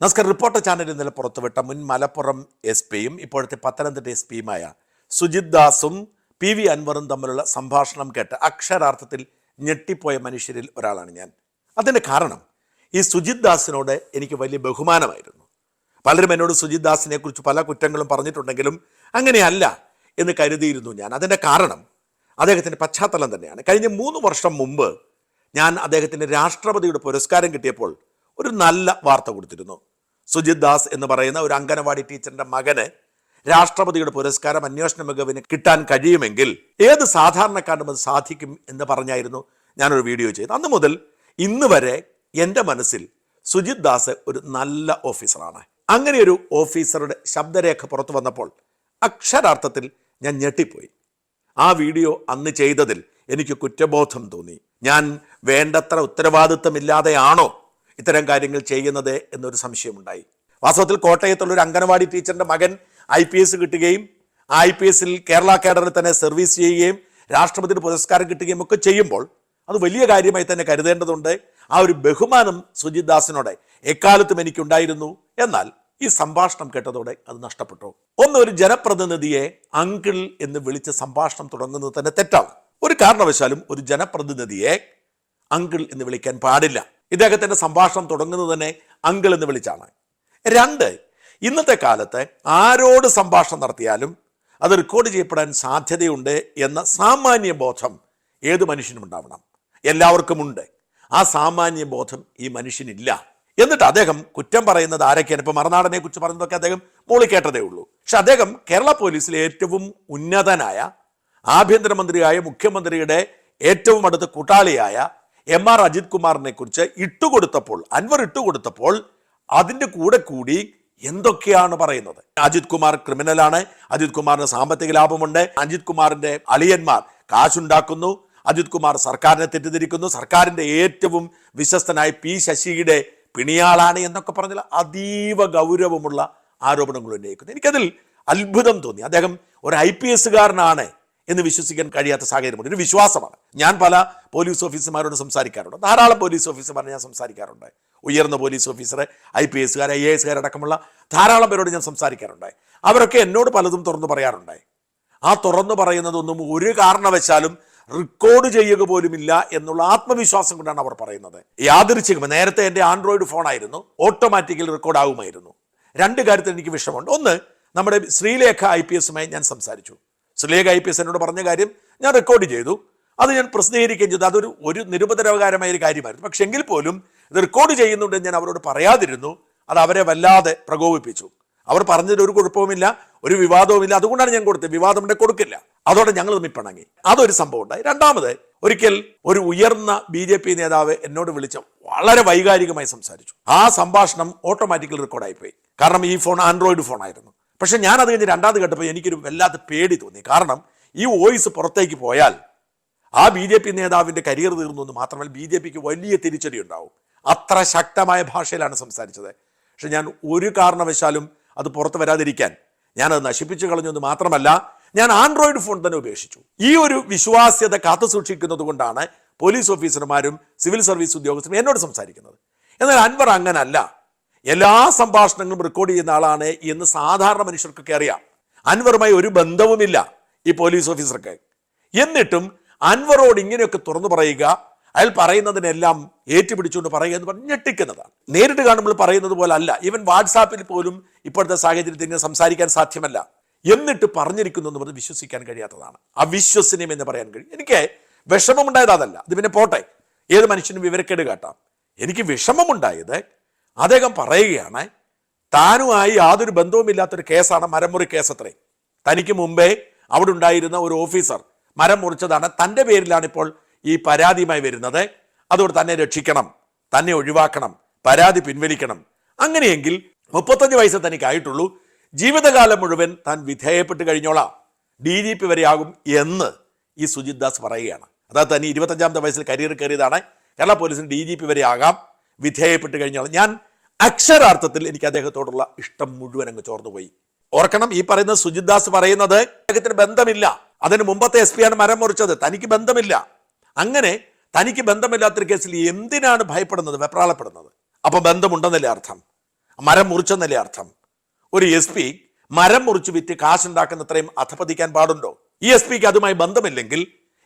നമസ്കാരം റിപ്പോർട്ടർ ചാനലിൽ ഇന്നലെ പുറത്തുവിട്ട മുൻ മലപ്പുറം എസ് പിയും ഇപ്പോഴത്തെ പത്തനംതിട്ട എസ് പിയുമായ സുജിത് ദാസും പി വി അൻവറും തമ്മിലുള്ള സംഭാഷണം കേട്ട് അക്ഷരാർത്ഥത്തിൽ ഞെട്ടിപ്പോയ മനുഷ്യരിൽ ഒരാളാണ് ഞാൻ. അതിന്റെ കാരണം ഈ സുജിത് ദാസിനോട് എനിക്ക് വലിയ ബഹുമാനമായിരുന്നു. പലരും എന്നോട് സുജിത് ദാസിനെ കുറിച്ച് പല കുറ്റങ്ങളും പറഞ്ഞിട്ടുണ്ടെങ്കിലും അങ്ങനെയല്ല എന്ന് കരുതിയിരുന്നു ഞാൻ. അതിന്റെ കാരണം അദ്ദേഹത്തിന്റെ പശ്ചാത്തലം തന്നെയാണ്. കഴിഞ്ഞ മൂന്ന് വർഷം മുമ്പ് ഞാൻ അദ്ദേഹത്തിന് രാഷ്ട്രപതിയുടെ പുരസ്കാരം കിട്ടിയപ്പോൾ ഒരു നല്ല വാർത്ത കൊടുത്തിരുന്നു. സുജിത് ദാസ് എന്ന് പറയുന്ന ഒരു അംഗനവാടി ടീച്ചറിന്റെ മകന് രാഷ്ട്രപതിയുടെ പുരസ്കാരം അന്വേഷണ മികവിന് കിട്ടാൻ കഴിയുമെങ്കിൽ ഏത് സാധാരണക്കാരനും അത് സാധിക്കും എന്ന് പറഞ്ഞായിരുന്നു ഞാനൊരു വീഡിയോ ചെയ്തത്. അന്ന് മുതൽ ഇന്ന് വരെ എന്റെ മനസ്സിൽ സുജിത് ദാസ് ഒരു നല്ല ഓഫീസറാണ്. അങ്ങനെ ഒരു ഓഫീസറുടെ ശബ്ദരേഖ പുറത്തു വന്നപ്പോൾ അക്ഷരാർത്ഥത്തിൽ ഞാൻ ഞെട്ടിപ്പോയി. ആ വീഡിയോ അന്ന് ചെയ്തതിൽ എനിക്ക് കുറ്റബോധം തോന്നി. ഞാൻ വേണ്ടത്ര ഉത്തരവാദിത്തമില്ലാതെയാണോ ഇത്തരം കാര്യങ്ങൾ ചെയ്യുന്നത് എന്നൊരു സംശയമുണ്ടായി. വാസ്തവത്തിൽ കോട്ടയത്തുള്ള ഒരു അംഗനവാടി ടീച്ചറിന്റെ മകൻ ഐ പി എസ് കിട്ടുകയും ഐ പി എസിൽ കേരള കേഡറിൽ തന്നെ സർവീസ് ചെയ്യുകയും രാഷ്ട്രപതിയുടെ പുരസ്കാരം കിട്ടുകയും ഒക്കെ ചെയ്യുമ്പോൾ അത് വലിയ കാര്യമായി തന്നെ കരുതേണ്ടതുണ്ട്. ആ ഒരു ബഹുമാനം സുജിത് ദാസിനോട് എക്കാലത്തും എനിക്കുണ്ടായിരുന്നു. എന്നാൽ ഈ സംഭാഷണം കേട്ടതോടെ അത് നഷ്ടപ്പെട്ടു. ഒന്ന് ഒരു ജനപ്രതിനിധിയെ അങ്കിൾ എന്ന് വിളിച്ച് സംഭാഷണം തുടങ്ങുന്നത് തന്നെ തെറ്റാണ്. ഒരു കാരണവശാലും ഒരു ജനപ്രതിനിധിയെ അങ്കിൾ എന്ന് വിളിക്കാൻ പാടില്ല. ഇദ്ദേഹത്തിന്റെ സംഭാഷണം തുടങ്ങുന്നത് തന്നെ അങ്കിൾ എന്ന് വിളിച്ചാണ്. രണ്ട് ഇന്നത്തെ കാലത്ത് ആരോട് സംഭാഷണം നടത്തിയാലും അത് റെക്കോർഡ് ചെയ്യപ്പെടാൻ സാധ്യതയുണ്ട് എന്ന സാമാന്യ ബോധം ഏത് മനുഷ്യനും ഉണ്ടാവണം. എല്ലാവർക്കും ഉണ്ട്. ആ സാമാന്യ ബോധം ഈ മനുഷ്യനില്ല. എന്നിട്ട് അദ്ദേഹം കുറ്റം പറയുന്നത് ആരൊക്കെയാണ്? ഇപ്പോൾ മറുനാടനെ കുറിച്ച് പറയുന്നതൊക്കെ അദ്ദേഹം മോളി കേട്ടതേ ഉള്ളൂ. പക്ഷെ അദ്ദേഹം കേരള പോലീസിലെ ഏറ്റവും ഉന്നതനായ ആഭ്യന്തരമന്ത്രിയായ മുഖ്യമന്ത്രിയുടെ ഏറ്റവും അടുത്ത കൂട്ടാളിയായ എം ആർ അജിത് കുമാറിനെ കുറിച്ച് ഇട്ടുകൊടുത്തപ്പോൾ അൻവർ ഇട്ടുകൊടുത്തപ്പോൾ അതിന്റെ കൂടെ കൂടി എന്തൊക്കെയാണ് പറയുന്നത്? അജിത് കുമാർ ക്രിമിനലാണ് അജിത് കുമാറിന് സാമ്പത്തിക ലാഭമുണ്ട്. അജിത് കുമാറിന്റെ അളിയന്മാർ കാശുണ്ടാക്കുന്നു. അജിത് കുമാർ സർക്കാരിനെ തെറ്റിദ്ധരിക്കുന്നു. സർക്കാരിന്റെ ഏറ്റവും വിശ്വസ്തനായ പി ശശിയുടെ പിണിയാളാണ് എന്നൊക്കെ പറഞ്ഞാൽ അതീവ ഗൗരവമുള്ള ആരോപണങ്ങൾ ഉന്നയിക്കുന്നു. എനിക്കതിൽ അത്ഭുതം തോന്നി. അദ്ദേഹം ഒരു ഐ പി എസ്സുകാരനാണ് എന്ന് വിശ്വസിക്കാൻ കഴിയാത്ത സാഹചര്യമുണ്ട്. ഒരു വിശ്വാസമാണ്. ഞാൻ പല പോലീസ് ഓഫീസർമാരോട് സംസാരിക്കാറുണ്ട്. ധാരാളം പോലീസ് ഓഫീസർമാരെ ഞാൻ സംസാരിക്കാറുണ്ട്. ഉയർന്ന പോലീസ് ഓഫീസറെ ഐ പി എസുകാർ ഐ എ എസുകാരടക്കമുള്ള ധാരാളം പേരോട് ഞാൻ സംസാരിക്കാറുണ്ട്. അവരൊക്കെ എന്നോട് പലതും തുറന്നു പറയാറുണ്ടായി ആ തുറന്നു പറയുന്നതൊന്നും ഒരു കാരണവശാലും റെക്കോർഡ് ചെയ്യുക പോലുമില്ല എന്നുള്ള ആത്മവിശ്വാസം കൊണ്ടാണ് അവർ പറയുന്നത്. യാദൃച്ഛികം നേരത്തെ എന്റെ ആൻഡ്രോയിഡ് ഫോണായിരുന്നു ഓട്ടോമാറ്റിക്കലി റെക്കോർഡ് ആകുമായിരുന്നു രണ്ട് കാര്യത്തിൽ എനിക്ക് വിഷമമുണ്ട്. ഒന്ന് നമ്മുടെ ശ്രീലേഖ ഐ പി എസുമായി ഞാൻ സംസാരിച്ചു. ശ്രീലേഖ ഐ പി എസ് എന്നോട് പറഞ്ഞ കാര്യം ഞാൻ റെക്കോർഡ് ചെയ്തു. അത് ഞാൻ പ്രസിദ്ധീകരിക്കുകയും ചെയ്തു. അതൊരു ഒരു നിരുപദ്രവകരമായ ഒരു കാര്യമായിരുന്നു. പക്ഷെ എങ്കിൽ പോലും ഇത് റെക്കോർഡ് ചെയ്യുന്നുണ്ട് ഞാൻ അവരോട് പറയാതിരുന്നു. അത് അവരെ വല്ലാതെ പ്രകോപിപ്പിച്ചു. അവർ പറഞ്ഞതിൽ ഒരു കുഴപ്പവുമില്ല ഒരു വിവാദവുമില്ല. അതുകൊണ്ടാണ് ഞാൻ കൊടുത്തത്. വിവാദം ഇവിടെ കൊടുക്കില്ല. അതോടെ ഞങ്ങൾ തമ്മിൽ പിണങ്ങി. അതൊരു സംഭവം ഉണ്ടായി. രണ്ടാമത് ഒരിക്കൽ ഒരു ഉയർന്ന ബി ജെ പി നേതാവ് എന്നോട് വിളിച്ച് വളരെ വൈകാരികമായി സംസാരിച്ചു. ആ സംഭാഷണം ഓട്ടോമാറ്റിക്കലി റെക്കോർഡായി പോയി കാരണം ഈ ഫോൺ ആൻഡ്രോയിഡ് ഫോൺ ആയിരുന്നു പക്ഷെ ഞാൻ അത് കഴിഞ്ഞ് രണ്ടാമത് കേട്ടപ്പോൾ എനിക്കൊരു വല്ലാത്ത പേടി തോന്നി. കാരണം ഈ വോയിസ് പുറത്തേക്ക് പോയാൽ ആ ബി ജെ പി നേതാവിന്റെ കരിയർ തീർന്നു എന്ന് മാത്രമല്ല ബി ജെ പിക്ക് വലിയ തിരിച്ചടി ഉണ്ടാവും. അത്ര ശക്തമായ ഭാഷയിലാണ് സംസാരിച്ചത്. പക്ഷെ ഞാൻ ഒരു കാരണവശാലും അത് പുറത്തു വരാതിരിക്കാൻ ഞാനത് നശിപ്പിച്ചു കളഞ്ഞു എന്ന് മാത്രമല്ല ഞാൻ ആൻഡ്രോയിഡ് ഫോൺ തന്നെ ഉപേക്ഷിച്ചു. ഈ ഒരു വിശ്വാസ്യത കാത്തു സൂക്ഷിക്കുന്നത് കൊണ്ടാണ് പോലീസ് ഓഫീസർമാരും സിവിൽ സർവീസ് ഉദ്യോഗസ്ഥരും എന്നോട് സംസാരിക്കുന്നത്. എന്നാൽ അൻവർ അങ്ങനല്ല. എല്ലാ സംഭാഷണങ്ങളും റെക്കോർഡ് ചെയ്യുന്ന ആളാണ് എന്ന് സാധാരണ മനുഷ്യർക്കൊക്കെ അറിയാം. അൻവറുമായി ഒരു ബന്ധവുമില്ല ഈ പോലീസ് ഓഫീസർക്ക്. എന്നിട്ടും അൻവറോട് ഇങ്ങനെയൊക്കെ തുറന്നു പറയുക അയാൾ പറയുന്നതിനെല്ലാം ഏറ്റുപിടിച്ചുകൊണ്ട് പറയുക എന്ന് പറഞ്ഞ് ഞെട്ടിക്കുന്നതാണ്. നേരിട്ട് കാണുമ്പോൾ പറയുന്നത് പോലെ അല്ല. ഈവൻ വാട്സാപ്പിൽ പോലും ഇപ്പോഴത്തെ സാഹചര്യത്തിൽ ഇങ്ങനെ സംസാരിക്കാൻ സാധ്യമല്ല. എന്നിട്ട് പറഞ്ഞിരിക്കുന്നു എന്ന് പറഞ്ഞ് വിശ്വസിക്കാൻ കഴിയാത്തതാണ്. അവിശ്വസനീയം എന്ന് പറയാൻ കഴിയും. എനിക്ക് വിഷമമുണ്ടായത് അതല്ല. ഇത് പിന്നെ പോട്ടെ. ഏത് മനുഷ്യനും വിവരക്കേട് കാട്ടാം. എനിക്ക് വിഷമമുണ്ടായത് അദ്ദേഹം പറയുകയാണ് താനുമായി യാതൊരു ബന്ധവുമില്ലാത്തൊരു കേസാണ് മരമുറി കേസത്രേ തനിക്ക് മുമ്പേ അവിടെ ഉണ്ടായിരുന്ന ഒരു ഓഫീസർ മരം മുറിച്ചതാണ്. തന്റെ പേരിലാണ് ഇപ്പോൾ ഈ പരാതിയുമായി വരുന്നത്. അതുകൊണ്ട് തന്നെ രക്ഷിക്കണം തന്നെ ഒഴിവാക്കണം പരാതി പിൻവലിക്കണം. അങ്ങനെയെങ്കിൽ മുപ്പത്തഞ്ച് വയസ്സ് തനിക്കായിട്ടുള്ളൂ. ജീവിതകാലം മുഴുവൻ താൻ വിധേയപ്പെട്ട് കഴിഞ്ഞോളാം. ഡി ജി പി വരെയാകും എന്ന് ഈ സുജിത് ദാസ് പറയുകയാണ്. അതായത് തന്നെ ഇരുപത്തഞ്ചാമത്തെ വയസ്സിൽ കരിയർ കയറിയതാണ്. കേരള പോലീസിന് ഡി ജി പി വരെ ആകാം വിധേയപ്പെട്ട് കഴിഞ്ഞോളാം. ഞാൻ അക്ഷരാർത്ഥത്തിൽ എനിക്ക് അദ്ദേഹത്തോടുള്ള ഇഷ്ടം മുഴുവൻ അങ്ങ് ചോർന്നുപോയി. ഓർക്കണം ഈ പറയുന്ന സുജിത് ദാസ് പറയുന്നത് അദ്ദേഹത്തിന് ബന്ധമില്ല. അതിന് മുമ്പത്തെ എസ് പിയാണ് മരം മുറിച്ചത്. തനിക്ക് ബന്ധമില്ല. അങ്ങനെ തനിക്ക് ബന്ധമില്ലാത്തൊരു കേസിൽ എന്തിനാണ് ഭയപ്പെടുന്നത്? വെപ്രാളപ്പെടുന്നത്. അപ്പൊ ബന്ധമുണ്ടെന്നല്ലേ അർത്ഥം? മരം മുറിച്ചെന്നല്ലേ അർത്ഥം? ഒരു എസ് പി മരം മുറിച്ച് വിറ്റ് കാശുണ്ടാക്കുന്നത്രയും അധപതിക്കാൻ പാടുണ്ടോ? ഈ എസ് പിക്ക് അതുമായി ബന്ധമില്ലെങ്കിൽ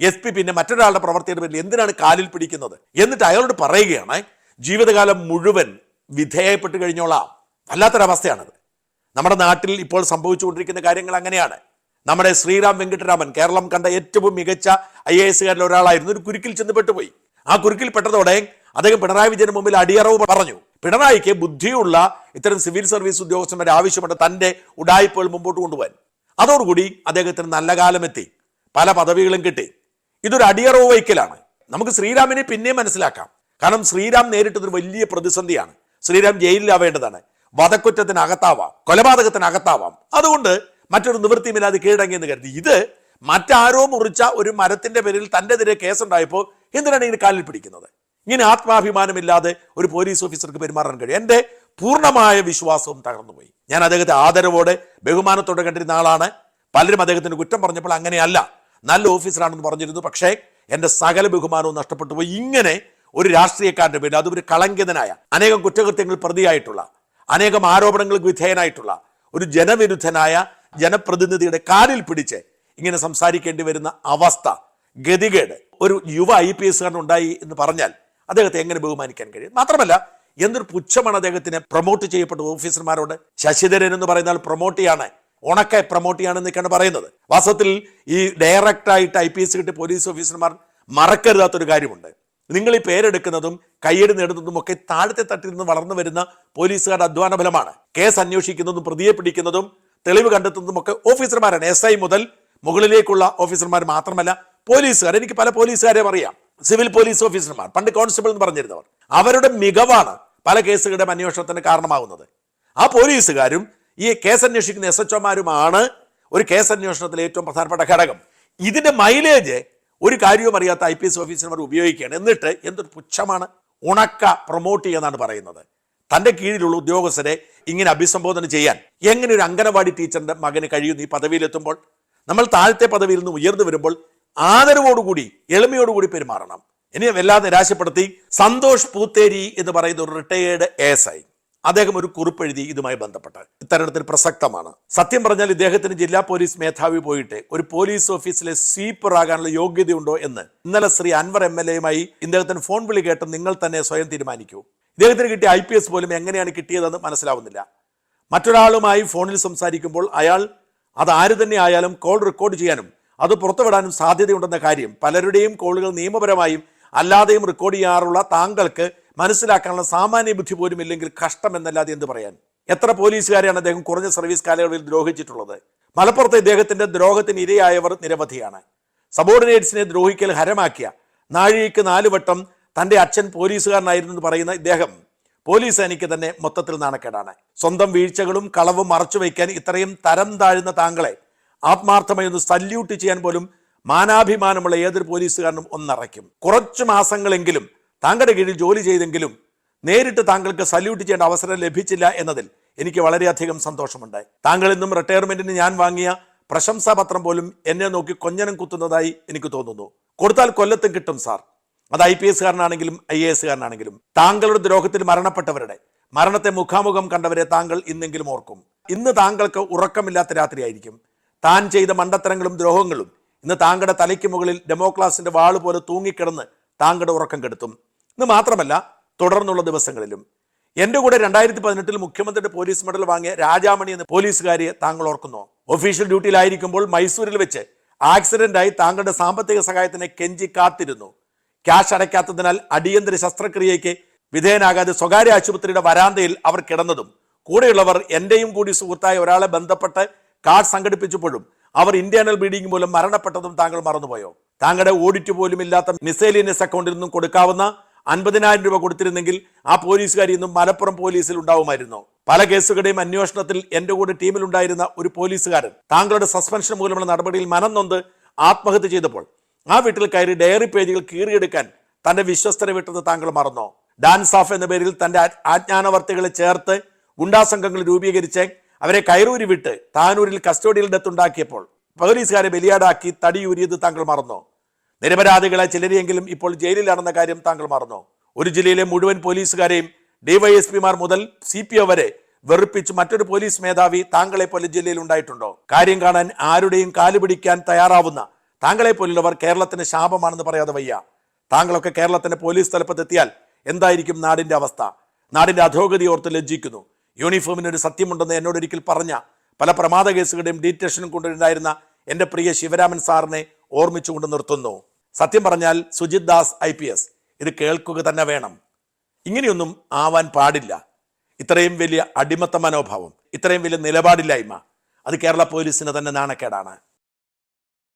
എസ് പി പിന്നെ മറ്റൊരാളുടെ പ്രവർത്തിയുടെ പേരിൽ എന്തിനാണ് കാലിൽ പിടിക്കുന്നത്? എന്നിട്ട് അയാളോട് പറയുകയാണ് ജീവിതകാലം മുഴുവൻ വിധേയപ്പെട്ട് കഴിഞ്ഞോളാം. വല്ലാത്തൊരവസ്ഥയാണത്. നമ്മുടെ നാട്ടിൽ ഇപ്പോൾ സംഭവിച്ചുകൊണ്ടിരിക്കുന്ന കാര്യങ്ങൾ അങ്ങനെയാണ്. നമ്മുടെ ശ്രീറാം വെങ്കിട്ടരാമൻ കേരളം കണ്ട ഏറ്റവും മികച്ച ഐ എ എസുകാരിൽ ഒരാളായിരുന്നു. ഒരു കുരുക്കിൽ ചെന്ന് പെട്ടുപോയി. ആ കുരുക്കിൽ പെട്ടതോടെ അദ്ദേഹം പിണറായി വിജയന് മുമ്പിൽ അടിയറവ് പറഞ്ഞു. പിണറായിക്ക് ബുദ്ധിയുള്ള ഇത്തരം സിവിൽ സർവീസ് ഉദ്യോഗസ്ഥന്മാരെ ആവശ്യമുണ്ട് തന്റെ ഉടായ്പകൾ മുമ്പോട്ട് കൊണ്ടുപോകാൻ. അതോടുകൂടി അദ്ദേഹത്തിന് നല്ല കാലമെത്തി. പല പദവികളും കിട്ടി. ഇതൊരു അടിയറവ് വയ്ക്കലാണ് നമുക്ക് ശ്രീരാമിനെ പിന്നെയും മനസ്സിലാക്കാം. കാരണം ശ്രീരാം നേരിട്ടതൊരു വലിയ പ്രതിസന്ധിയാണ്. ശ്രീരാം ജയിലിലാവേണ്ടതാണ്. വധക്കുറ്റത്തിനകത്താവാം കൊലപാതകത്തിനകത്താവാം. അതുകൊണ്ട് മറ്റൊരു നിവൃത്തിയുമില്ലാതെ കീഴടങ്ങിയെന്ന് കരുതി. ഇത് മറ്റാരോ മുറിച്ച ഒരു മരത്തിന്റെ പേരിൽ തന്റെതിരെ കേസുണ്ടായപ്പോൾ എന്തിനാണ് ഇങ്ങനെ കാലിൽ പിടിക്കുന്നത്? ഇങ്ങനെ ആത്മാഭിമാനമില്ലാതെ ഒരു പോലീസ് ഓഫീസർക്ക് പെരുമാറാൻ കഴിയും. എന്റെ പൂർണമായ വിശ്വാസവും തകർന്നുപോയി. ഞാൻ അദ്ദേഹത്തെ ആദരവോടെ ബഹുമാനത്തോടെ കണ്ടിരുന്ന ആളാണ്. പലരും അദ്ദേഹത്തിന് കുറ്റം പറഞ്ഞപ്പോൾ അങ്ങനെയല്ല നല്ല ഓഫീസറാണെന്ന് പറഞ്ഞിരുന്നു. പക്ഷേ എന്റെ സകല ബഹുമാനവും നഷ്ടപ്പെട്ടു പോയി ഇങ്ങനെ ഒരു രാഷ്ട്രീയക്കാരന്റെ പേരിൽ അതും ഒരു കളങ്കിതനായ അനേകം കുറ്റകൃത്യങ്ങൾ പ്രതിയായിട്ടുള്ള അനേകം ആരോപണങ്ങൾക്ക് വിധേയനായിട്ടുള്ള ഒരു ജനവിരുദ്ധനായ ജനപ്രതിനിധിയുടെ കാലിൽ പിടിച്ച് ഇങ്ങനെ സംസാരിക്കേണ്ടി വരുന്ന അവസ്ഥ ഗതികേട് ഒരു യുവ ഐ പി എസുകാരൻ ഉണ്ടായി എന്ന് പറഞ്ഞാൽ അദ്ദേഹത്തെ എങ്ങനെ ബഹുമാനിക്കാൻ കഴിയും? മാത്രമല്ല എന്തൊരു പുച്ഛമാണ് അദ്ദേഹത്തിന് പ്രൊമോട്ട് ചെയ്യപ്പെട്ട ഓഫീസർമാരോട്? ശശിധരൻ എന്ന് പറയുന്നാൽ പ്രൊമോട്ട് ചെയ്യാണ് ഉണക്കെ പ്രൊമോട്ട് ചെയ്യാണെന്നൊക്കെയാണ് പറയുന്നത്. വാസ്തവത്തിൽ ഈ ഡയറക്റ്റ് ആയിട്ട് ഐ പി എസ് കിട്ടിയ പോലീസ് ഓഫീസർമാർ മറക്കരുതാത്തൊരു കാര്യമുണ്ട്. നിങ്ങൾ ഈ പേരെടുക്കുന്നതും കയ്യടി നേടുന്നതും ഒക്കെ താഴത്തെ തട്ടിൽ നിന്ന് വളർന്നു വരുന്ന പോലീസുകാരുടെ അധ്വാന ഫലമാണ് കേസ് അന്വേഷിക്കുന്നതും പ്രതിയെ പിടിക്കുന്നതും തെളിവ് കണ്ടെത്തുന്നതും ഒക്കെ ഓഫീസർമാരാണ്. എസ് ഐ മുതൽ മുകളിലേക്കുള്ള ഓഫീസർമാർ മാത്രമല്ല പോലീസുകാർ. എനിക്ക് പല പോലീസുകാരെയും അറിയാം. സിവിൽ പോലീസ് ഓഫീസർമാർ. പണ്ട് കോൺസ്റ്റബിൾ എന്ന് പറഞ്ഞിരുന്നവർ. അവരുടെ മികവാണ് പല കേസുകളുടെ അന്വേഷണത്തിന് കാരണമാകുന്നത്. ആ പോലീസുകാരും ഈ കേസ് അന്വേഷിക്കുന്ന എസ് എച്ച് ഒമാരുമാണ് ഒരു കേസ് അന്വേഷണത്തിലെ ഏറ്റവും പ്രധാനപ്പെട്ട ഘടകം. ഇതിന്റെ മൈലേജ് ഒരു കാര്യവും അറിയാത്ത ഐ പി എസ് ഓഫീസർമാർ ഉപയോഗിക്കുകയാണ്. എന്നിട്ട് എന്തൊരു പുച്ഛമാണ്. ഉണക്ക പ്രൊമോട്ട് ചെയ്യുന്നതാണ് പറയുന്നത്. തന്റെ കീഴിലുള്ള ഉദ്യോഗസ്ഥരെ ഇങ്ങനെ അഭിസംബോധന ചെയ്യാൻ എങ്ങനെ ഒരു അംഗനവാടി ടീച്ചറിന്റെ മകന് കഴിയുന്നു ഈ പദവിയിലെത്തുമ്പോൾ? നമ്മൾ താഴത്തെ പദവിയിൽ നിന്ന് ഉയർന്നു വരുമ്പോൾ ആദരവോടുകൂടി എളിമയോടുകൂടി പെരുമാറണം. ഇനി വല്ലാതെ നിരാശപ്പെടുത്തി സന്തോഷ് പൂത്തേരി എന്ന് പറയുന്ന ഒരു റിട്ടയേർഡ് എസ് ഐ അദ്ദേഹം ഒരു കുറിപ്പ് എഴുതി ഇതുമായി ബന്ധപ്പെട്ട്. ഇത്തരത്തിൽ പ്രസക്തമാണ്. സത്യം പറഞ്ഞാൽ ഇദ്ദേഹത്തിന് ജില്ലാ പോലീസ് മേധാവി പോയിട്ട് ഒരു പോലീസ് ഓഫീസിലെ സ്വീപ്പർ ആകാനുള്ള യോഗ്യതയുണ്ടോ എന്ന് ഇന്നലെ ശ്രീ അൻവർ എം എൽ എയുമായി ഇദ്ദേഹത്തിന് ഫോൺ വിളി കേട്ട് നിങ്ങൾ തന്നെ സ്വയം തീരുമാനിക്കൂ. ഇദ്ദേഹത്തിന് കിട്ടിയ ഐ പി എസ് പോലും എങ്ങനെയാണ് കിട്ടിയതെന്ന് മനസ്സിലാവുന്നില്ല. മറ്റൊരാളുമായി ഫോണിൽ സംസാരിക്കുമ്പോൾ അയാൾ അത് ആര് തന്നെ ആയാലും കോൾ റെക്കോർഡ് ചെയ്യാനും അത് പുറത്തുവിടാനും സാധ്യതയുണ്ടെന്ന കാര്യം പലരുടെയും കോളുകൾ നിയമപരമായും അല്ലാതെയും റെക്കോർഡ് ചെയ്യാറുള്ള താങ്കൾക്ക് മനസ്സിലാക്കാനുള്ള സാമാന്യ ബുദ്ധി പോലും ഇല്ലെങ്കിൽ കഷ്ടം എന്നല്ലാതെ എന്ത് പറയാൻ? എത്ര പോലീസുകാരെയാണ് അദ്ദേഹം കുറഞ്ഞ സർവീസ് കാലയളവിൽ ദ്രോഹിച്ചിട്ടുള്ളത്? മലപ്പുറത്തെ ഇദ്ദേഹത്തിന്റെ ദ്രോഹത്തിന് ഇരയായവർ നിരവധിയാണ്. സബോർഡിനേറ്റ്സിനെ ദ്രോഹിക്കൽ ഹരമാക്കിയ നാഴികയ്ക്ക് നാല് തന്റെ അച്ഛൻ പോലീസുകാരനായിരുന്നു എന്ന് പറയുന്ന ഇദ്ദേഹം പോലീസ് സേനയ്ക്ക് തന്നെ മൊത്തത്തിൽ നാണക്കേടാണ്. സ്വന്തം വീഴ്ചകളും കളവും മറച്ചു വയ്ക്കാൻ ഇത്രയും തരം താഴ്ന്ന താങ്കളെ ആത്മാർത്ഥമായി ഒന്ന് സല്യൂട്ട് ചെയ്യാൻ പോലും മാനാഭിമാനമുള്ള ഏതൊരു പോലീസുകാരനും ഒന്നറയ്ക്കും. കുറച്ച് മാസങ്ങളെങ്കിലും താങ്കളുടെ കീഴിൽ ജോലി ചെയ്തെങ്കിലും നേരിട്ട് താങ്കൾക്ക് സല്യൂട്ട് ചെയ്യേണ്ട അവസരം ലഭിച്ചില്ല എന്നതിൽ എനിക്ക് വളരെയധികം സന്തോഷമുണ്ട് താങ്കൾ ഇന്നും റിട്ടയർമെന്റിന് ഞാൻ വാങ്ങിയ പ്രശംസാപത്രം പോലും എന്നെ നോക്കി കൊഞ്ഞനം കുത്തുന്നതായി എനിക്ക് തോന്നുന്നു. കൊടുത്താൽ കൊല്ലത്തും കിട്ടും സാർ. അത് ഐ പി എസ്കാരനാണെങ്കിലും ഐ എ എസ്കാരനാണെങ്കിലും താങ്കളുടെ ദ്രോഹത്തിൽ മരണപ്പെട്ടവരുടെ മരണത്തെ മുഖാമുഖം കണ്ടവരെ താങ്കൾ ഇന്നെങ്കിലും ഓർക്കും. ഇന്ന് താങ്കൾക്ക് ഉറക്കമില്ലാത്ത രാത്രിയായിരിക്കും. താൻ ചെയ്ത മണ്ടത്തരങ്ങളും ദ്രോഹങ്ങളും ഇന്ന് താങ്കളുടെ തലയ്ക്ക് മുകളിൽ ഡെമോക്ലാസിന്റെ വാൾ പോലെ തൂങ്ങിക്കിടന്ന് താങ്കളുടെ ഉറക്കം കെടുത്തും. ഇന്ന് മാത്രമല്ല തുടർന്നുള്ള ദിവസങ്ങളിലും. എന്റെ കൂടെ രണ്ടായിരത്തി പതിനെട്ടിൽ മുഖ്യമന്ത്രിയുടെ പോലീസ് മെഡൽ വാങ്ങിയ രാജാമണി എന്ന പോലീസുകാരിയെ താങ്കൾ ഓർക്കുന്നു. ഒഫീഷ്യൽ ഡ്യൂട്ടിയിലായിരിക്കുമ്പോൾ മൈസൂരിൽ വെച്ച് ആക്സിഡന്റായി താങ്കളുടെ സാമ്പത്തിക സഹായത്തിനെ കെഞ്ചി കാത്തിരുന്നു. ക്യാഷ് അടയ്ക്കാത്തതിനാൽ അടിയന്തര ശസ്ത്രക്രിയയ്ക്ക് വിധേയനാകാതെ സ്വകാര്യ ആശുപത്രിയുടെ വരാന്തയിൽ അവർ കിടന്നതും. കൂടെയുള്ളവർ എന്റെയും കൂടി സുഹൃത്തായ ഒരാളെ ബന്ധപ്പെട്ട് കാർഡ് സംഘടിപ്പിച്ചപ്പോഴും അവർ ഇന്റേണൽ ബ്ലീഡിംഗ് മൂലം മരണപ്പെട്ടതും താങ്കൾ മറന്നുപോയോ? താങ്കളുടെ ഓഡിറ്റ് പോലും ഇല്ലാത്ത മിസേലിയനസ് അക്കൗണ്ടിൽ നിന്നും കൊടുക്കാവുന്ന അൻപതിനായിരം രൂപ കൊടുത്തിരുന്നെങ്കിൽ ആ പോലീസുകാരി ഇന്നും മലപ്പുറം പോലീസിൽ ഉണ്ടാവുമായിരുന്നു? പല കേസുകളുടെയും അന്വേഷണത്തിൽ എന്റെ കൂടെ ടീമിലുണ്ടായിരുന്ന ഒരു പോലീസുകാരൻ താങ്കളുടെ സസ്പെൻഷൻ മൂലമുള്ള നടപടിയിൽ മനം ആത്മഹത്യ ചെയ്തപ്പോൾ ആ വീട്ടിൽ കയറി ഡയറി പേജുകൾ കീറിയെടുക്കാൻ തന്റെ വിശ്വസ്തരെ വിട്ടത് താങ്കൾ മറന്നോ? ഡാൻസ് ഓഫ് എന്ന പേരിൽ തന്റെ ആജ്ഞാനവർത്തികളെ ചേർത്ത് ഗുണ്ടാസംഘങ്ങൾ രൂപീകരിച്ച് അവരെ കയറൂരി വിട്ട് താനൂരിൽ കസ്റ്റഡിയിൽ ഡെത്ത് ഉണ്ടാക്കിയപ്പോൾ പോലീസുകാരെ ബലിയാടാക്കി തടിയൂരിയത് താങ്കൾ മറന്നോ? നിരപരാധികളെ ചിലരെയെങ്കിലും ഇപ്പോൾ ജയിലിലാണെന്ന കാര്യം താങ്കൾ മറന്നോ? ഒരു ജില്ലയിലെ മുഴുവൻ പോലീസുകാരെയും ഡിവൈഎസ്പിമാർ മുതൽ സി പി ഒ വരെ വെറുപ്പിച്ച് മറ്റൊരു പോലീസ് മേധാവി താങ്കളെ പോലെ ജില്ലയിൽ ഉണ്ടായിട്ടുണ്ടോ? കാര്യം കാണാൻ ആരുടെയും കാലുപിടിക്കാൻ തയ്യാറാവുന്ന താങ്കളെ പോലുള്ളവർ കേരളത്തിന് ശാപമാണെന്ന് പറയാതെ വയ്യ. താങ്കളൊക്കെ കേരളത്തിന്റെ പോലീസ് തലപ്പത്തെത്തിയാൽ എന്തായിരിക്കും നാടിന്റെ അവസ്ഥ? നാടിന്റെ അധോഗതി ഓർത്ത് ലജ്ജിക്കുന്നു. യൂണിഫോമിന് ഒരു സത്യമുണ്ടെന്ന് എന്നോട് ഒരിക്കൽ പറഞ്ഞ പല പ്രമാദ കേസുകളുടെയും ഡീറ്റേഷനും കൊണ്ടുണ്ടായിരുന്ന എന്റെ പ്രിയ ശിവരാമൻ സാറിനെ ഓർമ്മിച്ചുകൊണ്ട് നിർത്തുന്നു. സത്യം പറഞ്ഞാൽ Sujith Das I P S. ഇത് കേൾക്കുക തന്നെ വേണം. ഇങ്ങനെയൊന്നും ആവാൻ പാടില്ല. ഇത്രയും വലിയ അടിമത്ത മനോഭാവം ഇത്രയും വലിയ നിലപാടില്ലായ്മ അത് കേരള പോലീസിന് തന്നെ നാണക്കേടാണ്.